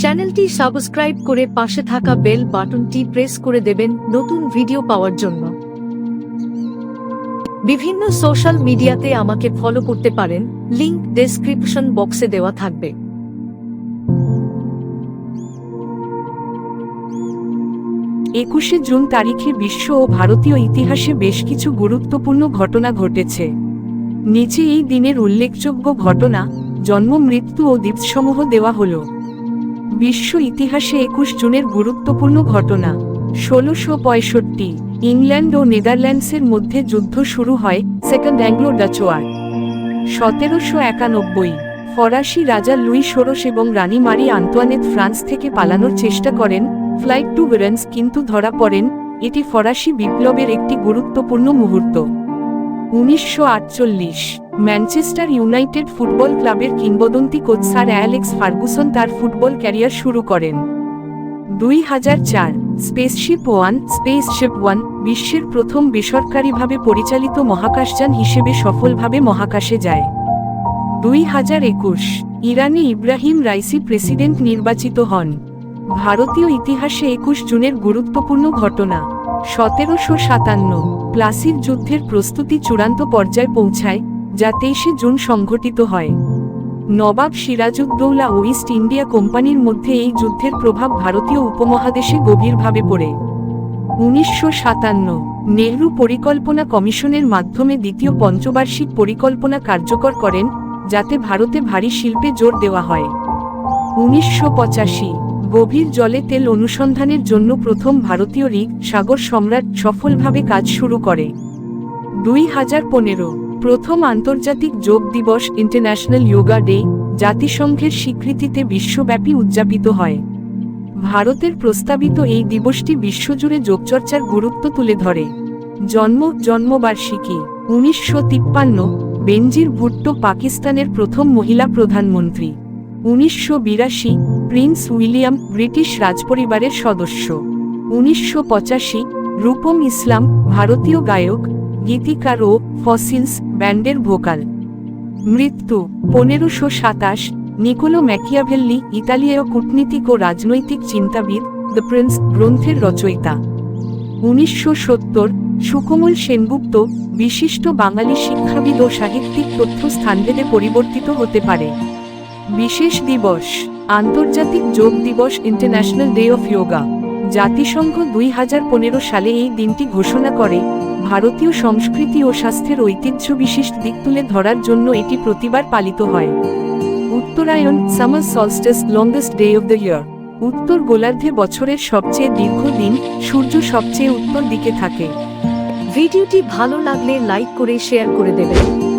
চ্যানেলটি সাবস্ক্রাইব করে পাশে থাকা বেল বাটনটি প্রেস করে দেবেন নতুন ভিডিও পাওয়ার জন্য। বিভিন্ন সোশ্যাল মিডিয়াতে আমাকে ফলো করতে পারেন, লিংক ডেসক্রিপশন বক্সে দেওয়া থাকবে। একুশে জুন তারিখে বিশ্ব ও ভারতীয় ইতিহাসে বেশ কিছু গুরুত্বপূর্ণ ঘটনা ঘটেছে। নিচে এই দিনের উল্লেখযোগ্য ঘটনা, জন্ম, মৃত্যু ও দ্বীপসমূহ দেওয়া হল। বিশ্ব ইতিহাসে একুশ জুনের গুরুত্বপূর্ণ ঘটনা। ষোলোশো পঁয়ষট্টি, ইংল্যান্ড ও নেদারল্যান্ডসের মধ্যে যুদ্ধ শুরু হয় সেকেন্ড অ্যাংলো ডাচ ওয়ার। সতেরোশো একানব্বই, ফরাসি রাজা লুই ষোড়শ এবং রানী মারি আন্তোয়ানেত ফ্রান্স থেকে পালানোর চেষ্টা করেন, ফ্লাইট টু ভেরেন্স কিন্তু ধরা পড়েন, এটি ফরাসি বিপ্লবের একটি গুরুত্বপূর্ণ মুহূর্ত। উনিশশো আটচল্লিশ ম্যানচেস্টার ইউনাইটেড ফুটবল ক্লাবের কিংবদন্তি কোচ স্যার অ্যালেক্স ফার্গুসন তার ফুটবল ক্যারিয়ার শুরু করেন। দুই হাজার চার, স্পেসশিপ ওয়ান স্পেসশিপ ওয়ান, বিশ্বের প্রথম বেসরকারিভাবে পরিচালিত মহাকাশযান হিসেবে সফলভাবে মহাকাশে যায়। দুই হাজার একুশ, ইরানে ইব্রাহিম রাইসি প্রেসিডেন্ট নির্বাচিত হন। ভারতীয় ইতিহাসে একুশ জুনের গুরুত্বপূর্ণ ঘটনা। সতেরোশো সাতান্ন, প্লাসির যুদ্ধের প্রস্তুতি চূড়ান্ত পর্যায়ে পৌঁছায় যা তেইশে জুন সংঘটিত হয়। নবাব সিরাজউদ্দৌলা ও ইস্ট ইন্ডিয়া কোম্পানির মধ্যে এই যুদ্ধের প্রভাব ভারতীয় উপমহাদেশে গভীরভাবে পড়ে। উনিশশো সাতান্ন, নেহরু পরিকল্পনা কমিশনের মাধ্যমে দ্বিতীয় পঞ্চবার্ষিক পরিকল্পনা কার্যকর করেন, যাতে ভারতে ভারী শিল্পে জোর দেওয়া হয়। উনিশশো পঁচাশি, গভীর জলে তেল অনুসন্ধানের জন্য প্রথম ভারতীয় রিগ সাগর সম্রাট সফলভাবে কাজ শুরু করে। দুই হাজার পনেরো প্রথম আন্তর্জাতিক যোগ দিবস ইন্টারন্যাশনাল যোগা ডে জাতিসংঘের স্বীকৃতিতে বিশ্বব্যাপী উদযাপিত হয়। ভারতের প্রস্তাবিত এই দিবসটি বিশ্বজুড়ে যোগচর্চার গুরুত্ব তুলে ধরে। জন্ম, জন্মবার্ষিকী, উনিশশো তিপ্পান্ন, বেনজির ভুট্টো পাকিস্তানের প্রথম মহিলা প্রধানমন্ত্রী। উনিশশো বিরাশি, প্রিন্স উইলিয়াম, ব্রিটিশ রাজপরিবারের সদস্য। উনিশশো পঁচাশি, রূপম ইসলাম, ভারতীয় গায়ক গীতিকার ও ফসিলস ব্যান্ডের ভোকাল। মৃত্যু, পনেরোশো সাতাশ, নিকোলো ম্যাকিয়াভেল্লি, ইতালীয় কূটনীতিক ও রাজনৈতিক চিন্তাবিদ, দ্য প্রিন্স গ্রন্থের রচয়িতা। উনিশশো সত্তর, সুকোমল সেনগুপ্ত, বিশিষ্ট বাঙালি শিক্ষাবিদ ও সাহিত্যিক তথ্য স্থানভেদে পরিবর্তিত হতে পারে। বিশেষ দিবস, আন্তর্জাতিক যোগ দিবস, ইন্টারন্যাশনাল ডে অফ যোগা জাতিসংঘ দুই হাজার পনেরো সালে এই দিনটি ঘোষণা করে ভারতীয় সংস্কৃতি ও স্বাস্থ্যের ঐতিহ্য বিশিষ্ট দিক তুলে ধরার জন্য এটি প্রতিবার পালিত হয়। Uttarayan, summer solstice, longest day of the year. উত্তর গোলার্ধে বছরের সবচেয়ে দীর্ঘ দিন, সূর্য সবচেয়ে উত্তর দিকে থাকে। ভিডিওটি ভালো লাগলে লাইক করে, শেয়ার করে দেবেন।